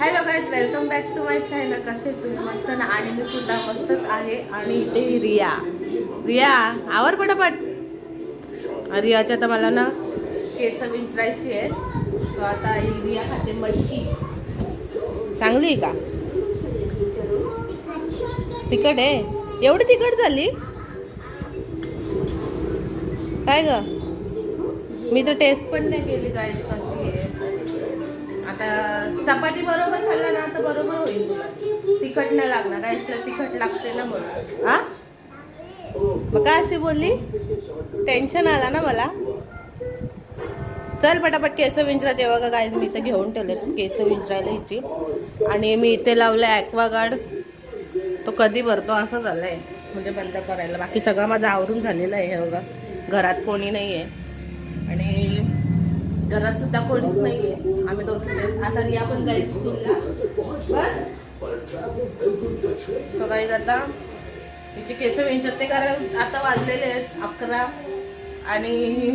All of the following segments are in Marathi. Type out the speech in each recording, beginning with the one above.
Hello guys welcome back to my channel कसे तुम्ही? मस्त ना? आणि मी सुद्धा मस्तच आहे. आणि इथे रिया. रिया आवर पटापट. रियाच्या तर मला ना केस विंचरायची आहे सो आता ही रिया खाते मटकी. चांगली आहे का? तिखट आहे. एवढी तिखट झाली? काय ग? मी तर टेस्ट पण नाही केली गाईज कशी? आता चपाती बरोबर खाल्ला ना तर बरोबर होईल तुला. तिखट नाही लागणार काय तुला तिखट लागते ना म्हणून. हा? मग काय अशी बोलली? टेन्शन आला ना मला. चल पटापट केस विंचरा तेव्हा का काय मी इथं घेऊन ठेवले केस विंचरायला हिची. आणि मी इथे लावलं ॲक्वागार्ड तो कधी भरतो असं झालंय. म्हणजे बंद करायला. बाकी सगळं माझं आवरून झालेलं आहे हे बघा. घरात कोणी नाही आहे आणि घरात सुद्धा कोणीच नाहीये. आम्ही दोघी. आता रिया पण जाईल स्कूलला बस. सकाळी आता तिचे केस विंचरते कारण आता वाजलेले आहेत अकरा. आणि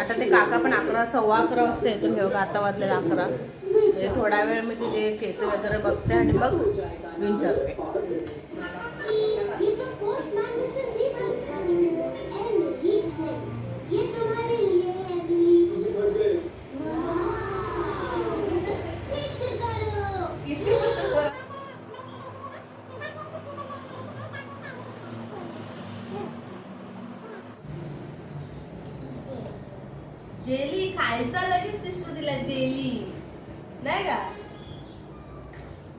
आता ते काका पण अकरा सव्वा अकरा वाजता येतो. हे बघा आता वाजलेले अकरा. म्हणजे थोडा वेळ मी तिचे केस वगैरे बघते आणि मग विंचरते जेली खायचा लगेच दिसतो तिला जेली. नाही का?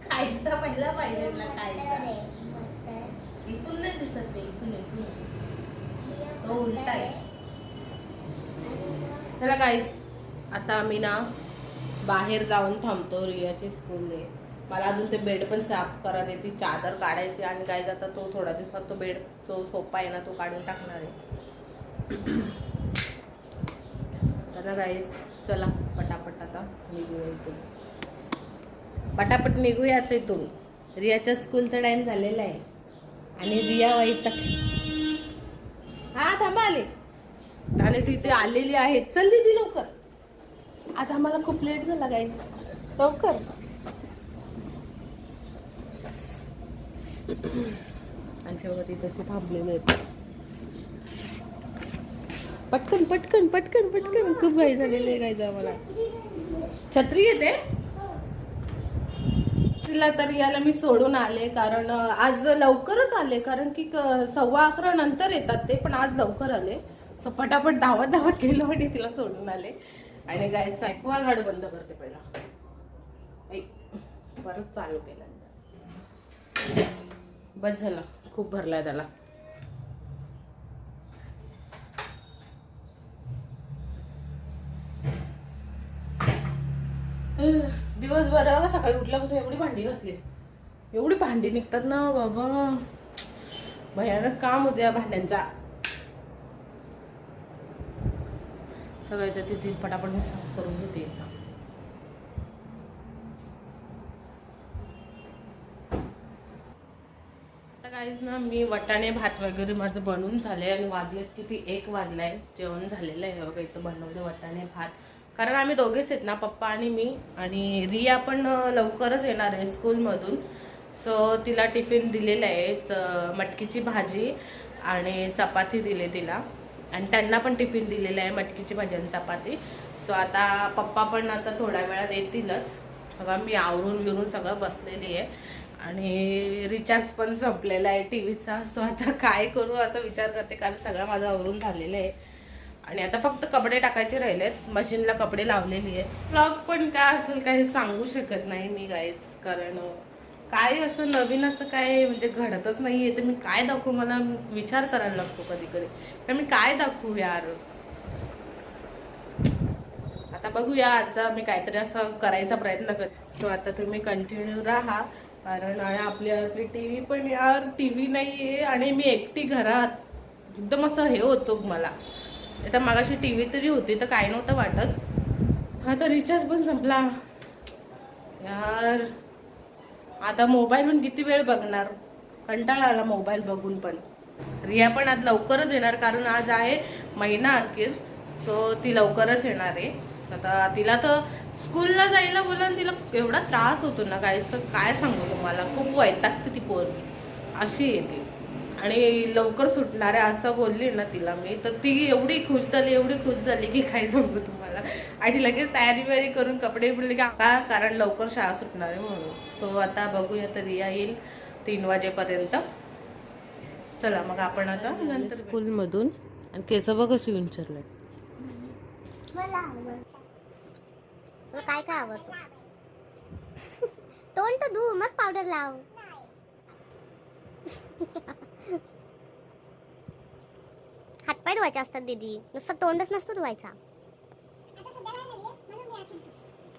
खायचा पहिला पाहिजे ना खायचा. इथून नाही दिसत ते इथून इथून. तो उलटा आहे. चला काय आता आम्ही ना बाहेर जाऊन थांबतो रियाची स्कूल आहे मला अजून ते बेड पण साफ करायचे ती चादर काढायची आणि काय जाता तो थोड्या दिवसात तो बेड जो सोपा आहे ना तो काढून टाकणार आहे. तर गाईज चला पटापट आता निघूया इथून. पटापट निघूया आता इथून. रियाच्या स्कूलचा टाईम झालेला आहे. आणि रिया वाईट हा थांबा आले. आणि इथे आलेली आहे चल दिदी लवकर. आज आम्हाला खूप लेट झाला गाई लवकर. आणि तेव्हा ती तशी थांबलेली आहेत. पटकन पटकन पटकन पटकन. खूप घाई झालेली आहे गायचं आम्हाला. छत्री येते. तिला तर याला मी सोडून आले कारण आज लवकरच आले कारण की क- सव्वा अकरा नंतर येतात ते पण आज लवकर आले. सो पटापट धावत धावत गेलो आणि तिला सोडून आले. आणि गायचा ऐकवा गाड बंद करते पहिला. ऐक, परत चालू केला. बस झालं. खूप भरलाय त्याला. दिवसभर सकाळी उठल्यापासून एवढी भांडी घासली. एवढी भांडी निघतात ना बाबा. भयानक काम होते या भांड्यांचा. सगळ्याच्या तिथे पटापट मी साफ करून घेते आता काहीच ना मी वटाणे भात वगैरे माझं बनवून झाले आणि वाजलेत किती एक वाजलाय. जेवण झालेलं आहे. बघा इथं बनवले वटाणे भात. कारण आम्ही दोघेच आहेत ना पप्पा आणि मी. आणि रिया पण लवकरच येणार आहे स्कूलमधून. सो तिला टिफिन दिलेलं आहे मटकीची भाजी आणि चपाती दिली तिला. आणि त्यांना पण टिफिन दिलेलं आहे मटकीची भाजी आणि चपाती. सो आता पप्पा पण आता थोड्या वेळात येतीलच. सगळं मी आवरून बिरून सगळं बसलेली आहे. आणि रिचार्ज पण संपलेला आहे टी व्हीचा सो आता काय करू असा विचार करते कारण सगळं माझं आवरून झालेलं आहे. आणि आता फक्त कपडे टाकायचे राहिलेत. मशीनला कपडे लावलेली आहे ब्लॉग पण काय असेल काही सांगू शकत नाही मी गाईच कारण काय असं नवीन असं काय म्हणजे घडतच नाहीये. तर मी काय दाखवू? मला विचार करायला लागतो कधी कधी तर मी काय दाखवू यार? आता बघूया आजचा मी काहीतरी असं करायचा प्रयत्न कर. सो आता तुम्ही कंटिन्यू राहा. कारण आपल्याकडे टी व्ही पण यार टी व्ही नाही आहे आणि मी एकटी घरात. एकदम असं हे होतो मला. आता मागाशी टी व्ही तरी होती तर काय नव्हतं वाटत. हा तर रिचार्ज पण संपला. यार आता मोबाईल पण किती वेळ बघणार? कंटाळा आला मोबाईल बघून पण. रिया पण आज लवकरच येणार कारण आज आहे महिना अखेर सो ती लवकरच येणार आहे. आता तिला तर स्कूलला जायला बोला आणि तिला एवढा त्रास होतो ना काहीच तर काय सांगू तुम्हाला? खूप वैतागते ती पोरगी. अशी येते आणि लवकर सुटणार आहे असं बोलली ना तिला मी तर ती एवढी खुश झाली एवढी खुश झाली की काय सांगू तुम्हाला. आणि लगेच तयारी बियारी करून कपडे बिपडे का का? कारण लवकर शाळा सुटणार आहे म्हणून. सो आता बघूया तर रिया येईल तीन वाजेपर्यंत. चला मग आपण आता नंतर स्कूलमधून. आणि केस बघ कशी विंचरले? मला काय काय आवडतं? तोंड तर धू मग पावडर लाव. हातपाय धुवायचे असतात दीदी. नुसतं तोंडच नसतो धुवायचा.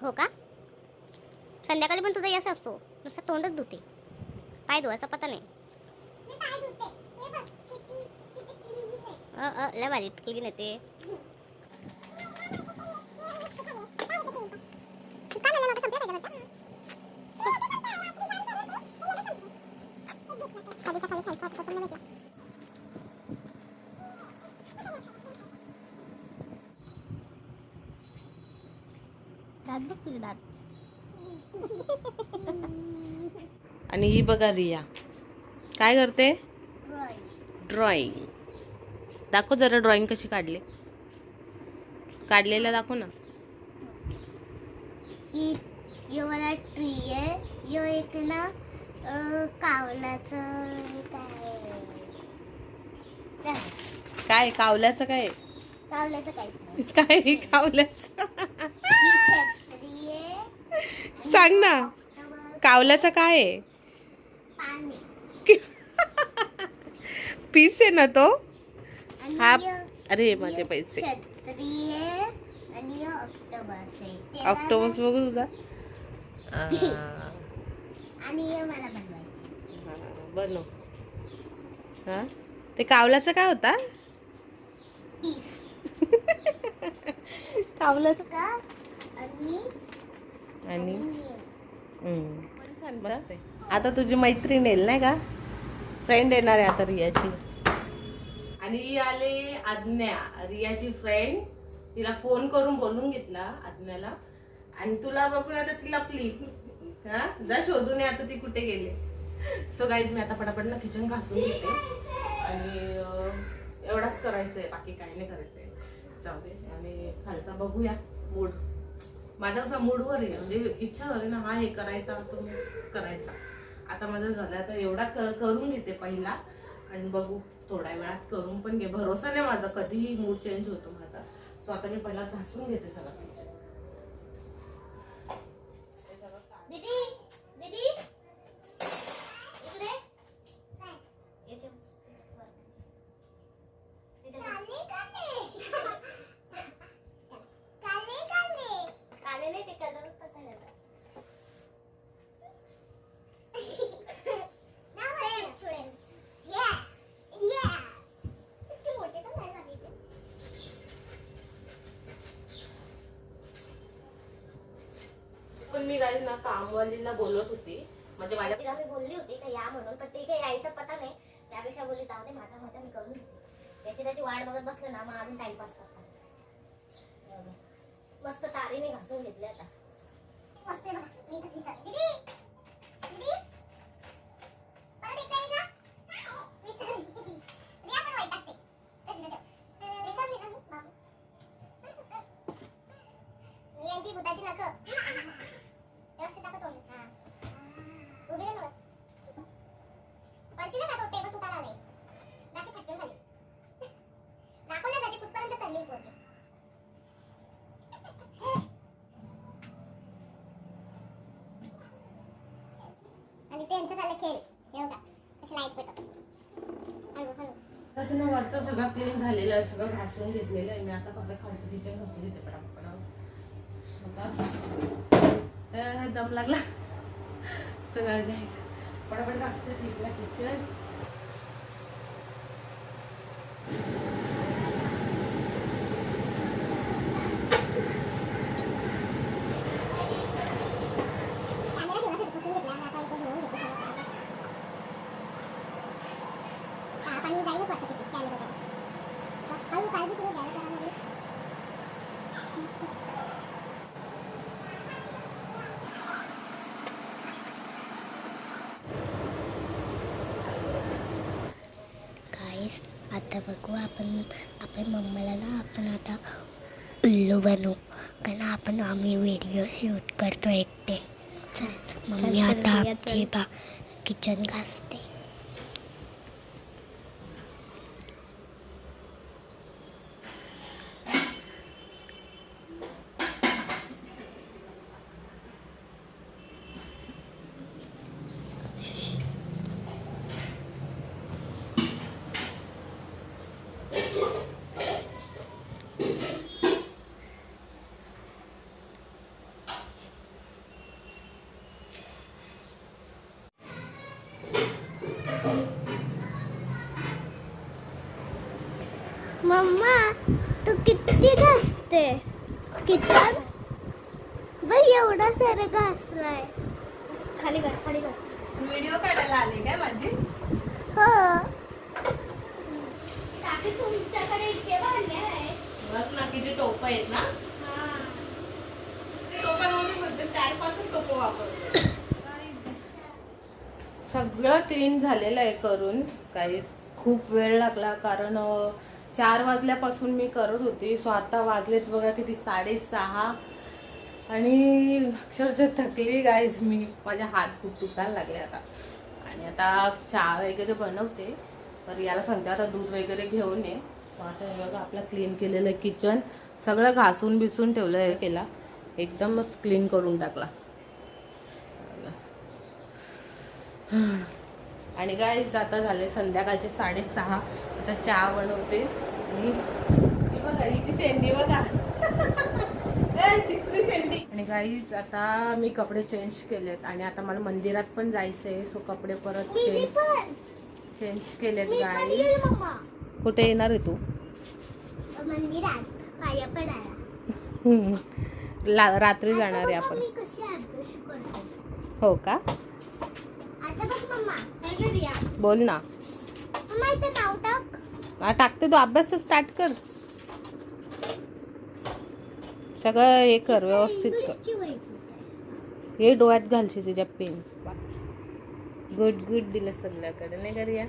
हो का? संध्याकाळी पण तुझा यस असतो. नुसतं तोंडच धुते. पाय धुवायचा पता नाही. लय भारी क्लीन येते दात बघ तुझे दात. आणि ही बघा रिया. काय करते? ड्रॉइंग दाखव जरा ड्रॉइंग कशी काढली. काढलेला दाखव ना. ही यो ट्री आहे. यो एक ना कावलाचं काय? काय? काय कावल्याचं काय? कावल्याचं नाही. काय कावल्याचं? सांग ना. ऑक्टोबर कावल्याचं काय आहे? पीस आहे ना तो? हा. अरे माझे पैसे. ऑक्टोबस ना- बघू तुझा. आणि यो मला बनवायची. हा, बनव. हा? ते कावल्याचं काय होता? पीस. कावल्याचं का? आणि आणि? आणि- हम्म. मस्त आहे. आता तुझी मैत्रीण येईल नाही का? फ्रेंड येणार आहे आता रियाची. आणि ही आले आज्ञा. रियाची फ्रेंड तिला फोन करून बोलून घेतला आज्ञाला. आणि तुला बघून आता तिला प्लीज हा? जा शोधून आता ती कुठे गेले? सो गाईज मी आता पटापट ना किचन घासून घेते. आणि एवढाच करायचंय बाकी काही नाही करायचंय. जाऊ दे आणि खालचा बघूया मूड माझा कसा मूडवर आहे म्हणजे इच्छा झाली ना हा हे करायचा तो करायचा. आता माझं झालं आता एवढा क- करून घेते पहिला. आणि बघू थोड्या वेळात करून पण घे. भरोसा नाही माझा कधीही मूड चेंज होतो माझा. सो आता मी पहिला घासून घेते सगळं किचन दीदी दीदी इकडे इथे काले नाही ते कलर पसंत मोठे पण नाही झाले ते. पण मी काही ना कामवालीला बोलत होती. म्हणजे माझ्या तिला मी बोलली होती का या म्हणून पण ते काही यायचा पता नाही त्यापेक्षा बोलली जाऊ दे माझा माझा मी करून घेते त्याची त्याची वाट बघत बसलो ना मग अजून टाइमपास करतात. मस्त तारीने घासून घेतले आता. मस्त आहे बघा. मी इथं दिसत आहे. दीदी! दीदी! परत एकदा ये ना. विसरली. रिया पण वैतागते. तर तिथं ठेव. विसरली ना मी, बाबू. यांची भुताची नखं. व्यवस्थित दाखव तोंड. हा. उभी राहा ना. पडशील ना तो टेबल तुटायला आलाय. दाशी फटकन झाली. दाखवण्यासाठी कुठपर्यंत चढली पोरगी. आणि त्यांचं झालं खेळ. हे बघा कशी लाइट पेटत हळू हळू. आता क्लीन झालेला आहे सगळं घासून घेतलेलं आहे. मी आता फक्त खालचं किचन घासून घेते पटापट. आता दम लागला. सगळं घ्यायचं. पटापट घासते तिथला किचन आता बघू आपण आपण मम्मीला ना आपण आता उल्लू बनवू. कारण आपण आम्ही व्हिडिओ शूट करतो एकटे. चल मम्मी आता आमची बा किचन घासते घासते किचन? बघ एवढा सारा घासलाय. खाली कर खाली कर. व्हिडिओ काढायला आले काय माझी? हो. काकी तुमच्याकडे इतके भांडे आहे बघ ना किती टोप आहेत ना. टोपांमध्ये बोलते चार पाच टोप वापरतो. सगळं क्लीन झालेलं आहे करून. काही खूप वेळ लागला कारण चार वाजल्यापासून मी करत होती. सो आता वाजलेत बघा किती साडेसहा. आणि अक्षरशः थकली गायज मी. माझ्या हात खूप दुखायला लागले आता. आणि आता चहा वगैरे बनवते. तर याला सांगते आता दूध वगैरे घेऊन ये. सो आता हे बघा आपलं क्लीन केलेलं किचन सगळं घासून बिसून ठेवलं आहे केला एकदमच क्लीन करून टाकला. आणि काय आता झाले संध्याकाळचे साडेसहा. आता चहा बनवते. आणि बघा हिची शेंडी बघा. ए, तिसरी शेंडी. आणि गाईज आता मी कपडे चेंज केलेत आणि आता मला मंदिरात पण जायचंय सो कपडे परत चेंज चेंज केलेत गाई कुठे येणार आहे तू? मंदिरात रात्री जाणार आहे आपण. हो का? बोल ना. टाकते तू अभ्यास तर स्टार्ट कर. सगळं हे कर व्यवस्थित कर. हे डोळ्यात घालशील तुझ्या पेन गुड गुड दिलं सगळ्याकडे. नाही करूया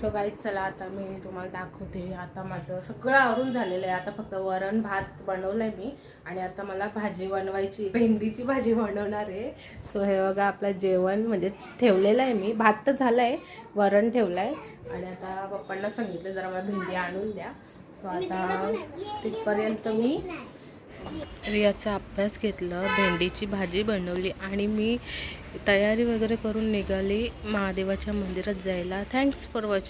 सो गाईच चला आता मी तुम्हाला दाखवते. आता माझं सगळं आवरून झालेलं आहे. आता फक्त वरण भात बनवलंय मी आणि आता मला भाजी बनवायची भेंडीची भाजी बनवणार आहे. सो हे बघा आपलं जेवण म्हणजे ठेवलेलं आहे मी. भात तर झालं आहे वरण ठेवलं आहे आणि आता पप्पांना सांगितलं जरा मला भेंडी आणून द्या. सो आता तिथपर्यंत मी रियाचा अभ्यास घेतला भेंडीची भाजी बनवली आणि मी तयारी वगैरे करून निघाली. महादेवाच्या मंदिरात जायला. Thanks for watching